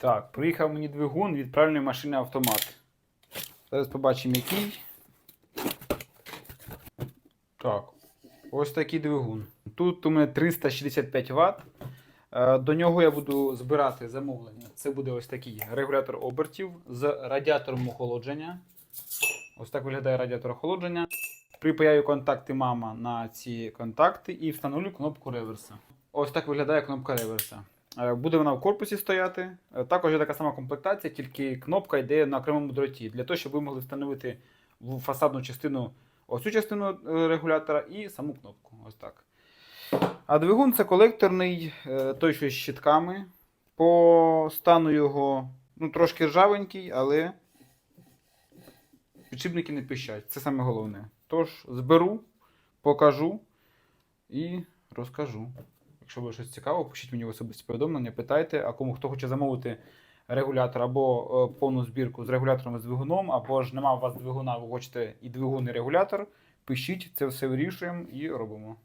Так, приїхав мені двигун від правильної машини автомат. Зараз побачимо який. Так. Ось такий двигун. Тут у мене 365 Вт. Е, До нього я буду збирати замовлення. Це буде ось такий регулятор обертів з радіатором охолодження. Ось так виглядає радіатор охолодження. Припаяю контакти мама на ці контакти і встановлю кнопку реверса. Ось так виглядає кнопка реверса. Е, Буде вона в корпусі стояти. Е, Також є така сама комплектація, тільки кнопка йде на окремому дроті. Для того, щоб ви могли встановити в фасадну частину оцю частину е, регулятора і саму кнопку. Ось так. А двигун це колекторний, той, що з щитками. По стану його ну, трошки ржавенький, але підшипники не пищать. Це саме головне. Тож, зберу, покажу і розкажу. Якщо буде щось цікаво, пишіть мені в особисті повідомлення, питайте, а кому хто хоче замовити регулятор або е, повну збірку з регулятором з двигуном, або ж нема у вас двигуна, ви хочете і двигун, і регулятор, пишіть, це все вирішуємо і робимо.